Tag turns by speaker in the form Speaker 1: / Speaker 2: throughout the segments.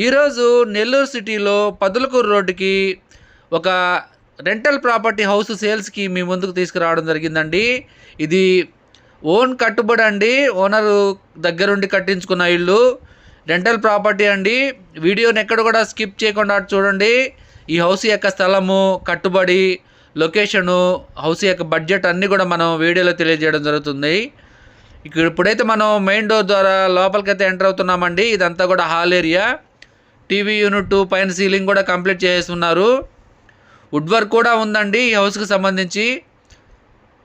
Speaker 1: ఈరోజు నెల్లూరు సిటీలో పదులకూరు రోడ్డుకి ఒక రెంటల్ ప్రాపర్టీ హౌస్ సేల్స్కి మీ ముందుకు తీసుకురావడం జరిగిందండి. ఇది ఓన్ కట్టుబడి అండి. ఓనరు దగ్గరుండి కట్టించుకున్న ఇల్లు. రెంటల్ ప్రాపర్టీ అండి. వీడియోని ఎక్కడ కూడా స్కిప్ చేయకుండా చూడండి. ఈ హౌస్ యొక్క స్థలము కట్టుబడి లొకేషను హౌస్ యొక్క బడ్జెట్ అన్నీ కూడా మనం వీడియోలో తెలియజేయడం జరుగుతుంది. ఇక్కడ ఇప్పుడైతే మనం మెయిన్ డోర్ ద్వారా లోపలికైతే ఎంటర్ అవుతున్నామండి. ఇదంతా కూడా హాల్ ఏరియా. టీవీ యూనిట్ పైన సీలింగ్ కూడా కంప్లీట్ చేస్తున్నారు. వుడ్ వర్క్ కూడా ఉందండి ఈ హౌస్కి సంబంధించి.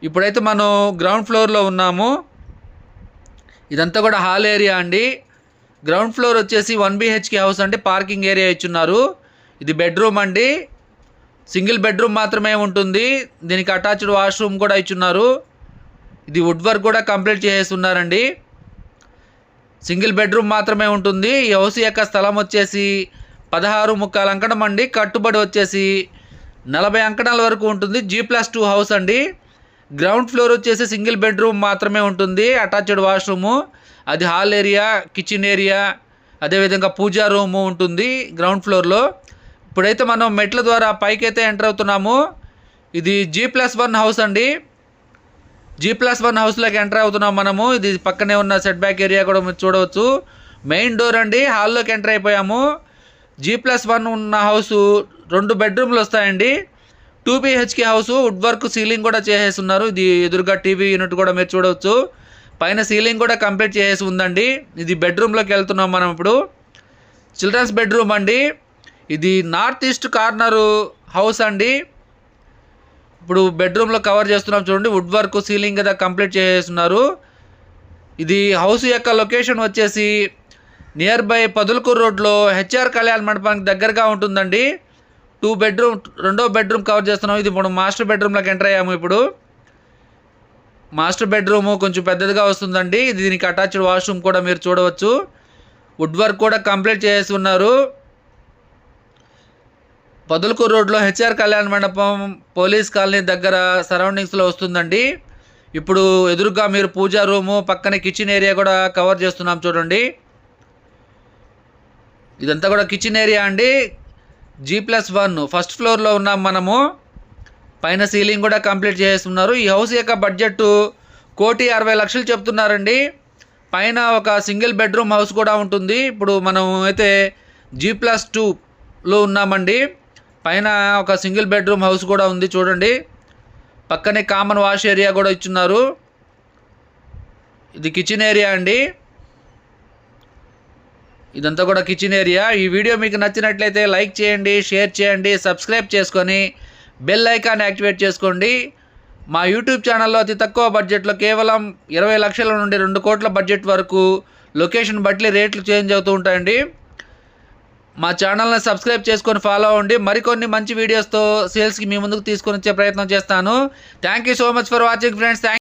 Speaker 1: ఇప్పుడైతే మనం గ్రౌండ్ ఫ్లోర్లో ఉన్నాము. ఇదంతా కూడా హాల్ ఏరియా అండి. గ్రౌండ్ ఫ్లోర్ వచ్చేసి వన్ బిహెచ్కే హౌస్ అంటే పార్కింగ్ ఏరియా ఇచ్చున్నారు. ఇది బెడ్రూమ్ అండి. సింగిల్ బెడ్రూమ్ మాత్రమే ఉంటుంది. దీనికి అటాచ్డ్ వాష్రూమ్ కూడా ఇచ్చున్నారు. ఇది వుడ్ వర్క్ కూడా కంప్లీట్ చేసేస్తున్నారండి సింగిల్ బెడ్రూమ్ మాత్రమే ఉంటుంది. ఈ హౌస్ యొక్క స్థలం వచ్చేసి పదహారు ముక్కాలు అంకణం అండి. కట్టుబడి వచ్చేసి నలభై అంకణాల వరకు ఉంటుంది. జీ ప్లస్ టూ హౌస్ అండి. గ్రౌండ్ ఫ్లోర్ వచ్చేసి సింగిల్ బెడ్రూమ్ మాత్రమే ఉంటుంది. అటాచ్డ్ వాష్రూము అది హాల్ ఏరియా కిచెన్ ఏరియా అదేవిధంగా పూజా రూము ఉంటుంది గ్రౌండ్ ఫ్లోర్లో ఇప్పుడైతే మనం మెట్ల ద్వారా పైకైతే ఎంటర్ అవుతున్నాము. ఇది జీ ప్లస్ వన్ హౌస్ అండి. జీ ప్లస్ వన్ హౌస్లోకి ఎంటర్ అవుతున్నాం మనము. ఇది పక్కనే ఉన్న సెట్ బ్యాక్ ఏరియా కూడా మీరు చూడవచ్చు. మెయిన్ డోర్ అండి. హాల్లోకి ఎంటర్ అయిపోయాము. జీ ప్లస్ వన్ ఉన్న హౌస్ రెండు బెడ్రూమ్లు వస్తాయండి. Two BHK house wood work ceiling కూడా చేసేస్తున్నారు. ఇది ఎదురుగా టీవీ యూనిట్ కూడా మీరు చూడవచ్చు. పైన సీలింగ్ కూడా కంప్లీట్ చేసేసి ఉందండి. ఇది బెడ్రూమ్లోకి వెళ్తున్నాం మనం ఇప్పుడు. చిల్డ్రన్స్ బెడ్రూమ్ అండి. ఇది నార్త్ ఈస్ట్ కార్నరు హౌస్ అండి. ఇప్పుడు బెడ్రూమ్లో కవర్ చేస్తున్నాం చూడండి వుడ్ వర్క్ సీలింగ్ కదా కంప్లీట్ చేస్తున్నారు. ఇది హౌస్ యొక్క లొకేషన్ వచ్చేసి నియర్ బై పదులకూరు రోడ్లో హెచ్ఆర్ కళ్యాణ్ మండపానికి దగ్గరగా ఉంటుందండి. టూ బెడ్రూమ్ రెండో బెడ్రూమ్ కవర్ చేస్తున్నాం. ఇది ఇప్పుడు మాస్టర్ బెడ్రూమ్లోకి ఎంటర్ అయ్యాము ఇప్పుడు. మాస్టర్ బెడ్రూమ్ కొంచెం పెద్దదిగా వస్తుందండి. ఇది దీనికి అటాచ్డ్ వాష్రూమ్ కూడా మీరు చూడవచ్చు. వుడ్ వర్క్ కూడా కంప్లీట్ చేసి ఉన్నారు. పదులకూరు రోడ్లో హెచ్ఆర్ కళ్యాణ మండపం పోలీస్ కాలనీ దగ్గర సరౌండింగ్స్లో వస్తుందండి. ఇప్పుడు ఎదురుగా మీరు పూజా రూము పక్కనే కిచెన్ ఏరియా కూడా కవర్ చేస్తున్నాం చూడండి. ఇదంతా కూడా కిచెన్ ఏరియా అండి. జీ ప్లస్ వన్ ఫస్ట్ ఫ్లోర్లో ఉన్నాం మనము. పైన సీలింగ్ కూడా కంప్లీట్ చేస్తున్నారు. ఈ హౌస్ యొక్క బడ్జెట్ కోటి అరవై లక్షలు చెప్తున్నారండి. పైన ఒక సింగిల్ బెడ్రూమ్ హౌస్ కూడా ఉంటుంది. ఇప్పుడు మనం అయితే జీ ప్లస్ టూలో ఉన్నామండి. పైన ఒక సింగిల్ బెడ్రూమ్ హౌస్ కూడా ఉంది చూడండి. పక్కనే కామన్ వాష్ ఏరియా కూడా ఇచ్చున్నారు. ఇది కిచెన్ ఏరియా అండి. ఇదంతా కూడా కిచెన్ ఏరియా. ఈ వీడియో మీకు నచ్చినట్లయితే లైక్ చేయండి షేర్ చేయండి సబ్స్క్రైబ్ చేసుకొని బెల్ ఐకాన్ యాక్టివేట్ చేసుకోండి. మా యూట్యూబ్ ఛానల్లో అతి తక్కువ బడ్జెట్లో కేవలం ఇరవై లక్షల నుండి రెండు కోట్ల బడ్జెట్ వరకు లొకేషన్ బట్టి రేట్లు చేంజ్ అవుతూ ఉంటాయండి. మా ఛానల్ని సబ్స్క్రైబ్ చేసుకొని ఫాలో అవ్వండి. మరికొన్ని మంచి వీడియోస్తో సేల్స్కి మీ ముందుకు తీసుకొని వచ్చే ప్రయత్నం చేస్తాను. Thank you so much for watching friends thank